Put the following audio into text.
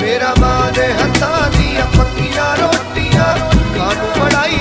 ਮੇਰਾ ਮਾਂ ਦੇ ਹੱਥਾਂ ਦੀਆਂ ਪੱਕੀਆਂ ਰੋਟੀਆਂ। ਕਾਨੂੰ ਬਣਾਈ